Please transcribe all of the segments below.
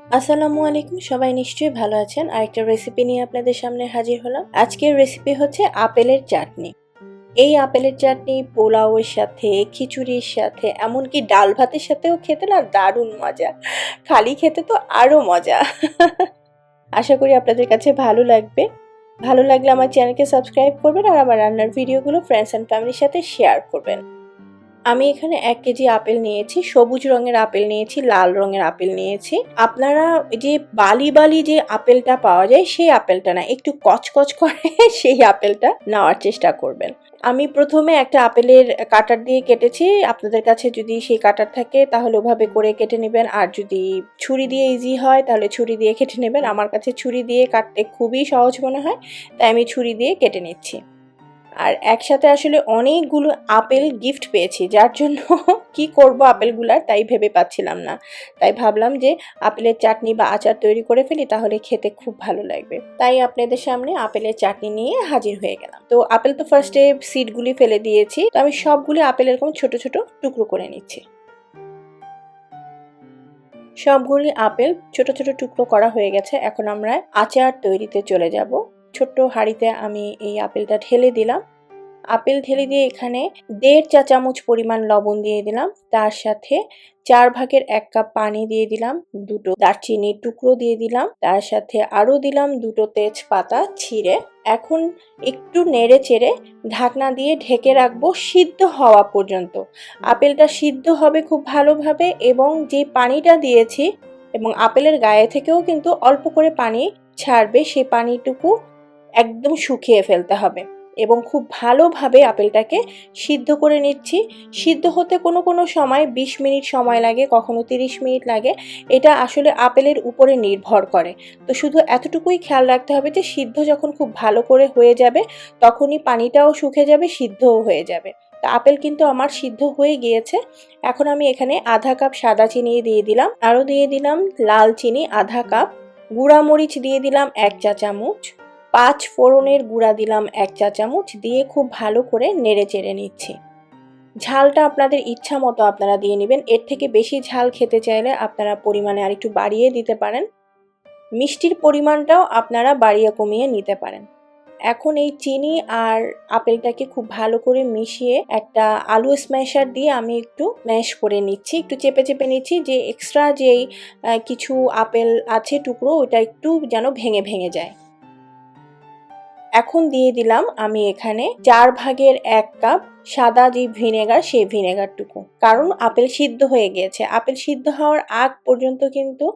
আসসালামু আলাইকুম, সবাই নিশ্চয়ই ভালো আছেন। আরেকটা রেসিপি নিয়ে আপনাদের সামনে হাজির হলাম। আজকের রেসিপি হচ্ছে আপেলের চাটনি। এই আপেলের চাটনি পোলাওয়ের সাথে, খিচুড়ির সাথে, এমনকি ডাল ভাতের সাথেও খেতে না দারুণ মজা। খালি খেতে তো আরও মজা। আশা করি আপনাদের কাছে ভালো লাগবে। ভালো লাগলে আমার চ্যানেলকে সাবস্ক্রাইব করবেন আর আমার রান্নার ভিডিওগুলো ফ্রেন্ডস অ্যান্ড ফ্যামিলির সাথে শেয়ার করবেন। আমি এখানে এক কেজি আপেল নিয়েছি, সবুজ রঙের আপেল নিয়েছি, লাল রঙের আপেল নিয়েছি। আপনারা যে বালি বালি যে আপেলটা পাওয়া যায়, সেই আপেলটা না, একটু কচকচ করে সেই আপেলটা নেওয়ার চেষ্টা করবেন। আমি প্রথমে একটা আপেলের কাটার দিয়ে কেটেছি, আপনাদের কাছে যদি সেই কাটার থাকে, তাহলে ওভাবে করে কেটে নেবেন। আর যদি ছুরি দিয়ে ইজি হয়, তাহলে ছুরি দিয়ে কেটে নেবেন। আমার কাছে ছুরি দিয়ে কাটতে খুবই সহজ মনে হয়, তাই আমি ছুরি দিয়ে কেটে নিচ্ছি। আর একসাথে আসলে অনেকগুলো আপেল গিফট পেয়েছি, যার জন্য কি করব আপেলগুলার তাই ভেবে পাচ্ছিলাম না। তাই ভাবলাম যে আপেলের চাটনি বা আচার তৈরি করে ফেলি, তাহলে খেতে খুব ভালো লাগবে। তাই আপনাদের সামনে আপেলের চাটনি নিয়ে হাজির হয়ে গেলাম। তো আপেল তো ফার্স্টে সিডগুলি ফেলে দিয়েছি, তো আমি সবগুলি আপেল এরকম ছোট ছোট টুকরো করে নিচ্ছি। সবগুলি আপেল ছোট ছোট টুকরো করা হয়ে গেছে, এখন আমরা আচার তৈরিতে চলে যাব। ছোট্ট হাঁড়িতে আমি এই আপেলটা ঢেলে দিলাম। আপেল ঢেলে দিয়ে এখানে দেড় চা চামচ পরিমাণ লবণ দিয়ে দিলাম। তার সাথে চার ভাগের এক কাপ পানি দিয়ে দিলাম, দুটো দারচিনির টুকরো দিয়ে দিলাম। তার সাথে আরও দিলাম দুটো তেজপাতা ছিঁড়ে। এখন একটু নেড়ে চেড়ে ঢাকনা দিয়ে ঢেকে রাখব সিদ্ধ হওয়া পর্যন্ত। আপেলটা সিদ্ধ হবে খুব ভালোভাবে এবং যে পানিটা দিয়েছি এবং আপেলের গায়ে থেকেও কিন্তু অল্প করে পানি ছাড়বে সেই পানিটুকু একদম শুকিয়ে ফেলতে হবে। এবং খুব ভালোভাবে আপেলটাকে সিদ্ধ করে নিচ্ছি। সিদ্ধ হতে কোনো কোনো সময় ২০ মিনিট সময় লাগে, কখনো ৩০ মিনিট লাগে। এটা আসলে আপেলের উপরে নির্ভর করে। তো শুধু এতটুকুই খেয়াল রাখতে হবে যে, সিদ্ধ যখন খুব ভালো করে হয়ে যাবে, তখনই পানিটাও শুকে যাবে, সিদ্ধও হয়ে যাবে। তো আপেল কিন্তু আমার সিদ্ধ হয়ে গিয়েছে। এখন আমি এখানে আধা কাপ সাদা চিনি দিয়ে দিলাম। আরও দিয়ে দিলাম লাল চিনি আধা কাপ। গুঁড়া মরিচ দিয়ে দিলাম এক চা চামচ পাঁচ ফোড়নের গুঁড়া দিলাম এক চা চামচ দিয়ে খুব ভালো করে নেড়ে চেড়ে নিচ্ছি। ঝালটা আপনাদের ইচ্ছা মতো আপনারা দিয়ে নেবেন। এর থেকে বেশি ঝাল খেতে চাইলে আপনারা পরিমাণে আরেকটু বাড়িয়ে দিতে পারেন। মিষ্টির পরিমাণটাও আপনারা বাড়িয়ে কমিয়ে নিতে পারেন। এখন এই চিনি আর আপেলটাকে খুব ভালো করে মিশিয়ে একটা আলু স্ম্যাশার দিয়ে আমি একটু ম্যাশ করে নিচ্ছি। একটু চেপে চেপে নিচ্ছি যে এক্সট্রা যেই কিছু আপেল আছে টুকরো ওটা একটু যেন ভেঙে ভেঙে যায়। এখন দিয়ে দিলাম আমি এখানে চার ভাগের এক কাপ সাদা যে ভিনেগার, সেই ভিনেগারটুকু। কারণ আপেল সিদ্ধ হয়ে গিয়েছে। আপেল সিদ্ধ হওয়ার আগ পর্যন্ত কিন্তু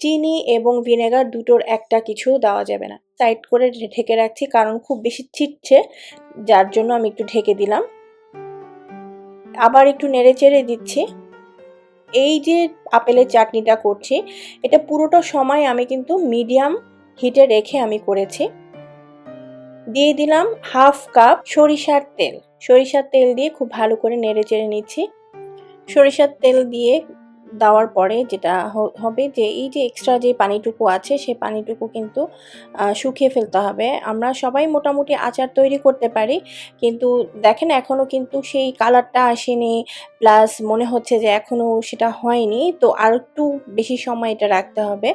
চিনি এবং ভিনেগার দুটোর একটা কিছু দেওয়া যাবে না। সাইড করে ঢেকে রাখছি কারণ খুব বেশি ছিটছে, যার জন্য আমি একটু ঢেকে দিলাম। আবার একটু নেড়ে চেড়ে দিচ্ছি। এই যে আপেলের চাটনিটা করছি, এটা পুরোটা সময় আমি কিন্তু মিডিয়াম হিটে রেখে আমি করেছি। দিয়ে দিলাম হাফ কাপ সরিষার তেল। সরিষার তেল দিয়ে খুব ভালো করে নেড়ে চেড়ে নিচ্ছি। সরিষার তেল দিয়ে দেওয়ার পরে যেটা হবে যে এই যে এক্সট্রা যে পানিটুকু আছে সেই পানিটুকু কিন্তু শুকিয়ে ফেলতে হবে। আমরা সবাই মোটামুটি আচার তৈরি করতে পারি, কিন্তু দেখেন এখনও কিন্তু সেই কালারটা আসেনি প্লাস মনে হচ্ছে যে এখনও সেটা হয়নি, তো আর একটু বেশি সময় এটা রাখতে হবে।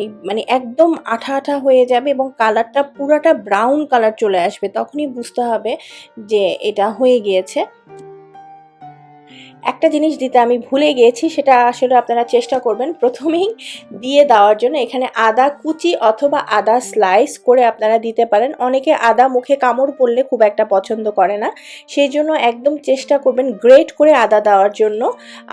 এই মানে একদম আঠা আঠা হয়ে যাবে এবং কালারটা পুরাটা ব্রাউন কালার চলে আসবে, তখনই বুঝতে হবে যে এটা হয়ে গিয়েছে। একটা জিনিস দিতে আমি ভুলে গিয়েছি, সেটা আসলে আপনারা চেষ্টা করবেন। প্রথমেই দিয়ে দেওয়ার জন্য এখানে আদা কুচি অথবা আদা স্লাইস করে আপনারা দিতে পারেন। অনেকে আদা মুখে কামড় পড়লে খুব একটা পছন্দ করে না। সেই জন্য একদম চেষ্টা করবেন গ্রেট করে আদা দেওয়ার জন্য।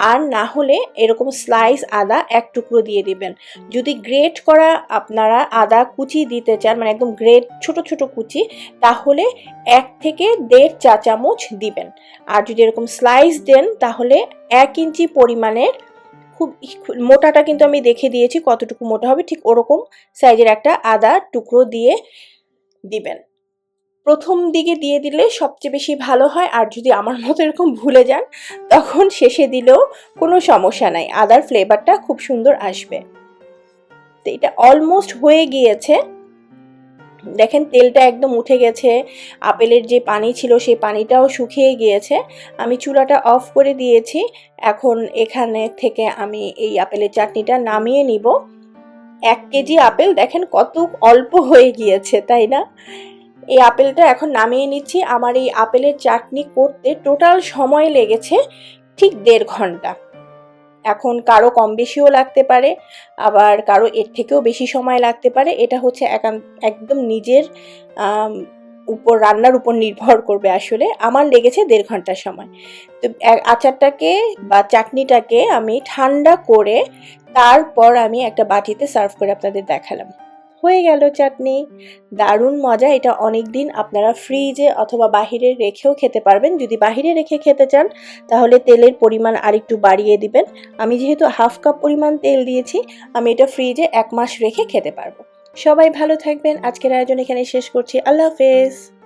আর না হলে এরকম স্লাইস আদা এক টুকরো দিয়ে দিবেন। যদি গ্রেট করা আপনারা আদা কুচি দিতে চান মানে একদম গ্রেট ছোট ছোট কুচি, তাহলে এক থেকে দেড় চা চামচ দিবেন। আর যদি এরকম স্লাইস দেন, তাহলে এক ইঞ্চি পরিমাণের খুব মোটাটা কিন্তু আমি দেখে দিয়েছি কতটুকু মোটা হবে, ঠিক ওরকম সাইজের একটা আদা টুকরো দিয়ে দিবেন। প্রথম দিকে দিয়ে দিলে সবচেয়ে বেশি ভালো হয়, আর যদি আমার মতো এরকম ভুলে যান, তখন শেষে দিলেও কোনো সমস্যা নাই, আদার ফ্লেভারটা খুব সুন্দর আসবে। তো এটা অলমোস্ট হয়ে গিয়েছে। দেখেন, তেলটা একদম উঠে গেছে। আপেলের যে পানি ছিল, সেই পানিটাও শুকিয়ে গিয়েছে। আমি চুলাটা অফ করে দিয়েছি। এখন এখানে থেকে আমি এই আপেলের চাটনিটা নামিয়ে নিব। এক কেজি আপেল, দেখেন কত অল্প হয়ে গিয়েছে, তাই না? এই আপেলটা এখন নামিয়ে নিচ্ছি। আমার এই আপেলের চাটনি করতে টোটাল সময় লেগেছে ঠিক দেড় ঘণ্টা। এখন কারও কম বেশিও লাগতে পারে, আবার কারও এর থেকেও বেশি সময় লাগতে পারে। এটা হচ্ছে একদম নিজের উপর, রান্নার উপর নির্ভর করবে আসলে। আমার লেগেছে দেড় ঘণ্টার সময়। তো আচারটাকে বা চাটনিটাকে আমি ঠান্ডা করে তারপর আমি একটা বাটিতে সার্ভ করে আপনাদের দেখালাম। হয়ে গেল চাটনি। দারুণ মজা, এটা অনেক দিন আপনারা ফ্রিজে অথবা বাহিরে রেখেও খেতে পারবেন। যদি বাহিরে রেখে খেতে চান, তাহলে তেলের পরিমাণ আরেকটু বাড়িয়ে দিবেন। আমি যেহেতু হাফ কাপ পরিমাণ তেল দিয়েছি, আমি এটা ফ্রিজে এক মাস রেখে খেতে পারব। সবাই ভালো থাকবেন। আজকের আয়োজন এখানে শেষ করছি। আল্লাহ হাফেজ।